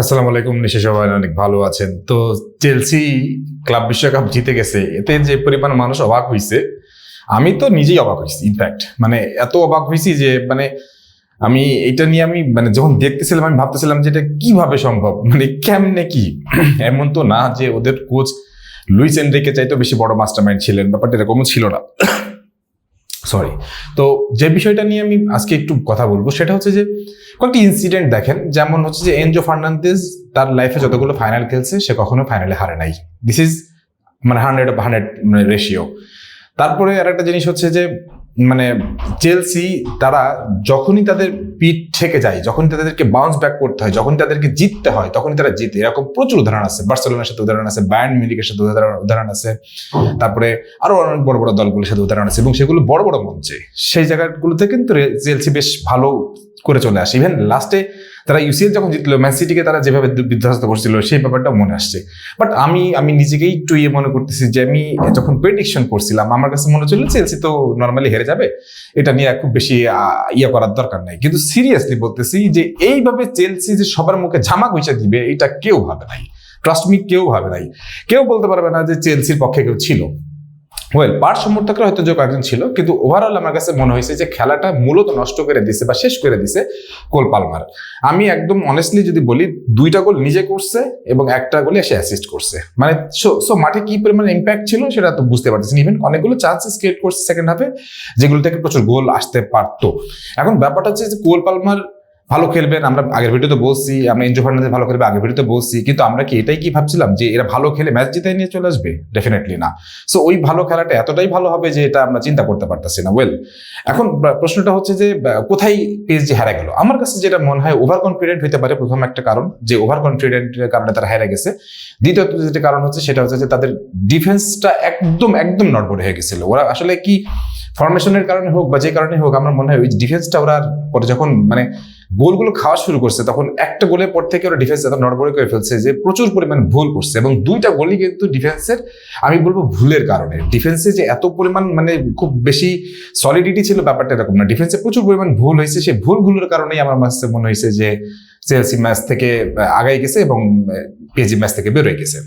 আসসালামু আলাইকুম নিশ্চয় সবাই অনেক ভালো আছেন। তো চেলসি ক্লাব বিশ্বকাপ জিতে গেছে, এতে যে পরিমাণ মানুষ অবাক হয়েছে আমি তো নিজেই অবাক হয়েছি ইনফ্যাক্ট মানে এত অবাক হয়েছি যে মানে আমি এটা নিয়ে আমি মানে যখন দেখতেছিলাম, আমি ভাবতেছিলাম যে এটা কীভাবে সম্ভব মানে কেমনে কি? এমন তো না যে ওদের কোচ লুইস এনরিকে চাইতো বেশি বড় মাস্টার মাইন্ড ছিলেন, ব্যাপারটা এরকমও ছিল না। সরি তো যে বিষয়টা নিয়ে আমি আজকে একটু কথা বলব, সেটা হচ্ছে যে কয়েকটি ইনসিডেন্ট দেখেন, যেমন হচ্ছে যে এনজো ফার্নান্দেজ তার লাইফে যতগুলো ফাইনাল খেলছে, সে কখনো ফাইনালে হারে নাই। দিস ইজ মানে হান্ড্রেড অফ হান্ড্রেড রেশিও তারপরে আর একটা জিনিস হচ্ছে যে মানে চেলসি তারা যখনই তাদের পিঠ ঠেকে যায়, যখনই তাদেরকে বাউন্স ব্যাক করতে হয় যখন তাদেরকে জিততে হয়, তখনই তারা জিতে। এরকম প্রচুর উদাহরণ আছে। বার্সেলোনার সাথে উদাহরণ আছে ব্যান্ড মিউনিকের সাথে উদাহরণ আছে। তারপরে আরও অনেক বড় বড় দলগুলোর সাথে উদাহরণ আছে এবং সেগুলো বড় বড় মঞ্চে। সেই জায়গাগুলোতে কিন্তু চেলসি বেশ ভালো করে চলে আসে। ইভেন লাস্টে তারা ইউসিএল যখন জিতলো ম্যান সিটিকে তারা যেভাবে বিধ্বস্ত করছিল, সেই ব্যাপারটা মনে আসছে। বাট আমি আমি নিজেকেই একটু ইয়ে মনে করতেছি যে, আমি যখন প্রেডিকশন করছিলাম, আমার কাছে মনে হচ্ছিল চেলসি তো নর্মালি হেরে যাবে। এটা নিয়ে খুব বেশি ইয়ে করার দরকার নাই। কিন্তু সিরিয়াসলি বলতেছি যে, এইভাবে চেলসি যে সবার মুখে ঝামা গুইসা দিবে, এটা কেউ ভাবে নাই। ট্রাস্ট মি কেউ ভাবে নাই। কেউ বলতে পারবে না যে চেলসির পক্ষে কেউ ছিল। ওয়েল পার সমর্থকরা হয়তো যে কয়েকজন ছিল, কিন্তু ওভারঅল আমার কাছে মনে হয়েছে যে খেলাটা মূলত নষ্ট করে দিছে বা শেষ করে দিছে কোল পালমার। আমি একদম অনেস্টলি যদি বলি, দুইটা গোল নিজে করছে এবং একটা গোলে সে অ্যাসিস্ট করছে। মানে সো মাঠে কি পরিমাণ ইম্প্যাক্ট ছিল সেটা তো বুঝতে পারতেছেন। ইভেন অনেকগুলো চান্সেস ক্রিয়েট করছে সেকেন্ড হাফে যেগুলো থেকে প্রচুর গোল আসতে পারতো। এখন ব্যাপারটা হচ্ছে যে কোল পালমার ভালো খেলবেন, আমরা আগের ভিডিওতে বলছি, আমরা এনজো ফার্নান্দেজ ভালো খেলবে, আগের ভিডিওতে বলছি, কিন্তু আমরা কি এটাই কি ভাবছিলাম যে এরা ভালো খেলে ম্যাচ জিতে নিয়ে চলে আসবে? ডেফিনেটলি না। সো ওই ভালো খেলাটা এতটাই ভালো হবে যে এটা আমরা চিন্তা করতে পারতেছি না। ওয়েল এখন প্রশ্নটা হচ্ছে যে কোথায় পিএসজি হারা গেল? আমার কাছে যেটা মনে হয় ওভার কনফিডেন্ট হতে পারে প্রথম একটা কারণ, যে ওভার কনফিডেন্টের কারণে তারা হেরে গেছে। দ্বিতীয়ত যেটা কারণ হচ্ছে, সেটা হচ্ছে যে তাদের ডিফেন্সটা একদম একদম নড়বড়ে হয়ে গেছিল। ওরা আসলে কি ফরমেশনের কারণে হোক বা যে কারণে হোক, আমার মনে হয় ওই ডিফেন্সটা ওরা পরে যখন মানে গোলগুলো খাওয়া শুরু করছে, তখন একটা গোলের পর থেকে ওরা ডিফেন্স এত নড়বড়ে করে ফেলছে যে প্রচুর পরিমাণ ভুল করছে এবং দুইটা গোলই কিন্তু ডিফেন্সের আমি বলব ভুলের কারণে। ডিফেন্সে যে এত পরিমাণ মানে খুব বেশি সলিডিটি ছিল ব্যাপারটা এরকম না। ডিফেন্সে প্রচুর পরিমাণ ভুল হয়েছে, সেই ভুলগুলোর কারণেই আমার কাছে মনে হয়েছে যে চেলসি ম্যাচ থেকে আগাই গেছে এবং পিএজি ম্যাচ থেকে বেরোয় গেছে।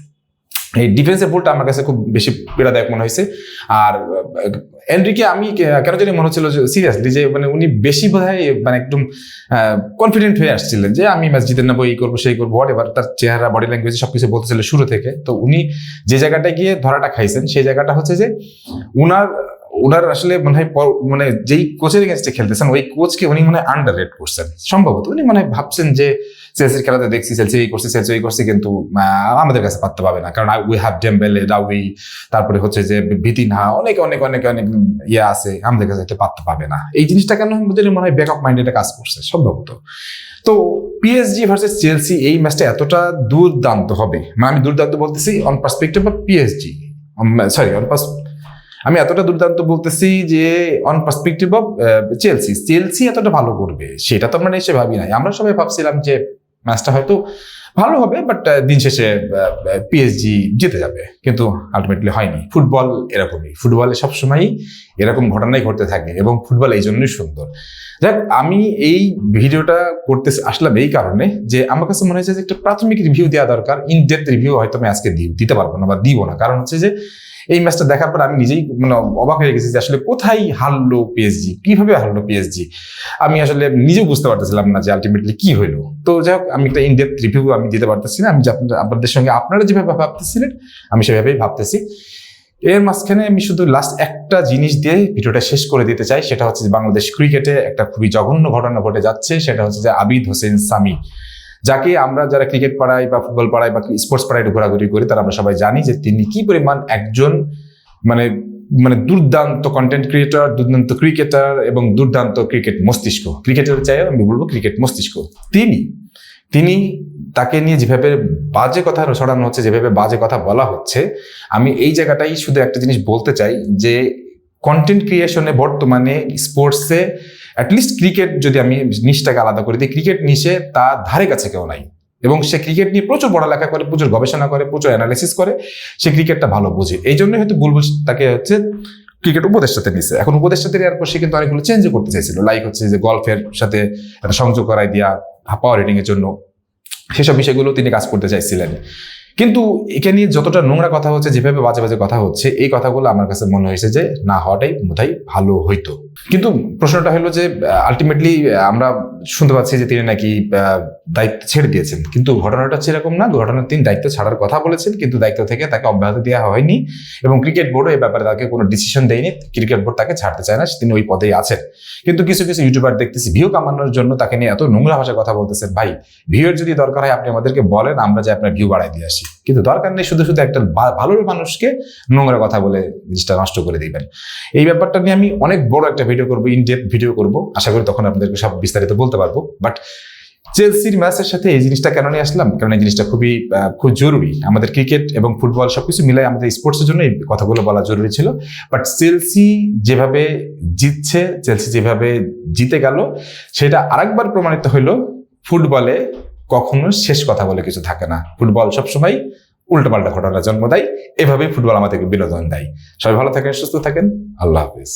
এই ডিফেন্সের ভুলটা আমার কাছে খুব বেশি পীড়াদায়ক মনে হয়েছে। আর এনরিকে আমি কেন জানি মনে হচ্ছিল যে সিরিয়াসলি যে মানে উনি বেশি বোধহয় মানে একদম কনফিডেন্ট হয়ে আসছিলেন যে আমি ম্যাচ জিতে নেব, এই করব, সেই করব হোয়াট এবার তার চেহারা বডি ল্যাঙ্গুয়েজ সবকিছু বলতেছিল শুরু থেকে। তো উনি যে জায়গাটা গিয়ে ধরাটা খাইছেন, সেই জায়গাটা হচ্ছে যে উনার উনার আসলে মনে হয় মানে যেই কোচের এগেনস্টে খেলতেছেন, ওই কোচকে উনি মনে আন্ডার রেট করছেন। সম্ভবত উনি মনে ভাবছেন যে চেলসির খেলাতে দেখছি সেলসি এই করছে চেলসি এই করছে, কিন্তু আমাদের কাছে পাত্তা পাবে না। কারণ উই হ্যাভ ডেম্বেলে রাউই তারপরে হচ্ছে যে বিতিনহা অনেক অনেক অনেক অনেক ইয়ে আছে, আমাদের কাছে পাত্তা পাবে না। এই জিনিসটা কেন মনে হয় ব্যাক অফ মাইন্ড কাজ করছে? সম্ভবত। তো পিএসজি ভার্সেস চেলসি এই ম্যাচটা এতটা দুর্দান্ত হবে। মানে আমি দুর্দান্ত বলতেছি on perspective of PSG sorry on আমি এতটা দুর্দান্ত বলতেছি যে on perspective of Chelsea Chelsea এতটা ভালো করবে, সেটা তো আমরা এসে ভাবি নাই। আমরা সবাই ভাবছিলাম যে ম্যাচটা হয়তো ভালো হবে বাট দিন শেষে পিএসজি জিতে যাবে। কিন্তু আলটিমেটলি হয়নি। ফুটবল এরকমই। ফুটবলে সবসময়ই এরকম ঘটনাই ঘটতে থাকে এবং ফুটবল এই জন্যই সুন্দর। যাক, আমি এই ভিডিওটা করতে আসলাম এই কারণে যে, আমার কাছে মনে হয়েছে যে, একটা প্রাথমিক রিভিউ দেওয়া দরকার। ইন ডেপথ রিভিউ হয়তো আমি আজকে দিতে পারব না বা দিব না। কারণ হচ্ছে যে এই ম্যাচটা দেখার পর আমি নিজেই মানে অবাক হয়ে গেছি যে আসলে কোথায় হারলো পিএসজি কীভাবে হারলো পিএসজি আমি আসলে নিজেও বুঝতে পারতেছিলাম না যে আলটিমেটলি কি হলো তো যাই হোক, আমি একটা ইনডেপথ রিভিউ আমি দিতে পারতেছি না। আমি আপনাদের- সঙ্গে আপনারা যেভাবে ভাবতেছিলেন, আমি সেভাবেই ভাবতেছি। এর মাঝখানে আমি শুধু লাস্ট একটা জিনিস দিয়ে ভিডিওটা শেষ করে দিতে চাই, সেটা হচ্ছে বাংলাদেশ ক্রিকেটে একটা খুবই জঘন্য ঘটনা ঘটে যাচ্ছে। সেটা হচ্ছে যে আবিদ হোসেন সামি। যাকে আমরা যারা ক্রিকেট পাড়াই বা ফুটবল পাড়াই বা স্পোর্টস পাড়ায় ঘোরাঘুরি করি, তারা আমরা সবাই জানি যে তিনি কি পরিমাণ একজন মানে মানে দুর্দান্ত কন্টেন্ট ক্রিয়েটর দুর্দান্ত ক্রিকেটার এবং দুর্দান্ত ক্রিকেট মস্তিষ্ক। ক্রিকেটের চাই আমি বলব ক্রিকেট মস্তিষ্ক। তিনি তিনি তাকে নিয়ে যেভাবে বাজে কথা ছড়ানো হচ্ছে, যেভাবে বাজে কথা বলা হচ্ছে, আমি এই জায়গাটাই শুধু একটা জিনিস বলতে চাই যে কন্টেন্ট ক্রিয়েশনে বর্তমানে স্পোর্টসে অ্যাটলিস্ট ক্রিকেট যদি আমি নিশটাকে আলাদা করে দিই ক্রিকেট নিশে তা ধারে কাছে কেউ নাই। এবং সে ক্রিকেট নিয়ে প্রচুর পড়ালেখা করে, প্রচুর গবেষণা করে, প্রচুর অ্যানালিসিস করে, সে ক্রিকেটটা ভালো বোঝে। এই জন্যই হয়তো বুলবুল তাকে হচ্ছে ক্রিকেট উপদেষ্টাতে নিছে। এখন উপদেষ্টাতে নেওয়ার পর সে কিন্তু অনেকগুলো চেঞ্জও করতে চাইছিল। লাইক হচ্ছে যে গল্ফের সাথে একটা সংযোগ করাই দিয়া পাওয়ার রেটিং এর জন্য। সেসব বিষয়গুলো তিনি কাজ করতে চাইছিলেন। কিন্তু একে নিয়ে যতটা নোংরা কথা হচ্ছে, যেভাবে বাজে বাজে কথা হচ্ছে, এই কথাগুলো আমার কাছে মনে হয়েছে যে না হওয়াটাই বোধহয় ভালো হইতো। কিন্তু প্রশ্নটা হলো যে আলটিমেটলি আমরা শুনতে পাচ্ছি যে তিনি নাকি দায়িত্ব ছেড়ে দিয়েছেন। কিন্তু ঘটনাটা এরকম না। ঘটনা তিনি দায়িত্ব ছাড়ার কথা বলেছেন, কিন্তু দায়িত্ব থেকে তাকে অব্যাহতি দেওয়া হয়নি এবং ক্রিকেট বোর্ডও এই ব্যাপারে তাকে কোনো ডিসিশন দেয়নি। ক্রিকেট বোর্ড তাকে ছাড়তে চায় না তিনি ওই পদেই আছেন। কিন্তু কিছু কিছু ইউটিউবার দেখতেছি, ভিউ কামানোর জন্য তাকে নিয়ে এত নোংরা ভাষায় কথা বলতেছেন। ভাই, ভিউয়ের যদি দরকার হয়, আপনি আমাদেরকে বলেন, আমরা যে আপনার ভিউ বাড়াই দিয়ে আসি। কিন্তু দরকার নেই, শুধু শুধু একটা ভালো মানুষকে নোংরা কথা বলে জিনিসটা নষ্ট করে দিবেন। এই ব্যাপারটা নিয়ে আমি অনেক বড় একটা ভিডিও করব ইন ডেপ ভিডিও করব। আশা করি তখন আপনাদেরকে সব বিস্তারিত বলতে পারব। বাট চেলসির ম্যাচের সাথে এই জিনিসটা কেন নিয়ে আসলাম? কারণ এই জিনিসটা খুবই খুব জরুরি। আমাদের ক্রিকেট এবং ফুটবল সবকিছু মিলাই আমাদের স্পোর্টসের জন্য এই কথাগুলো বলা জরুরি ছিল। বাট চেলসি যেভাবে জিতছে চেলসি যেভাবে জিতে গেল, সেটা আরেকবার প্রমাণিত হইল ফুটবলে কখনো শেষ কথা বলে কিছু থাকে না। ফুটবল সবসময় উল্টোপাল্টা ঘটনার জন্ম দেয়। এভাবেই ফুটবল আমাদেরকে বিনোদন দেয়। সবাই ভালো থাকেন, সুস্থ থাকেন। আল্লাহ হাফিজ।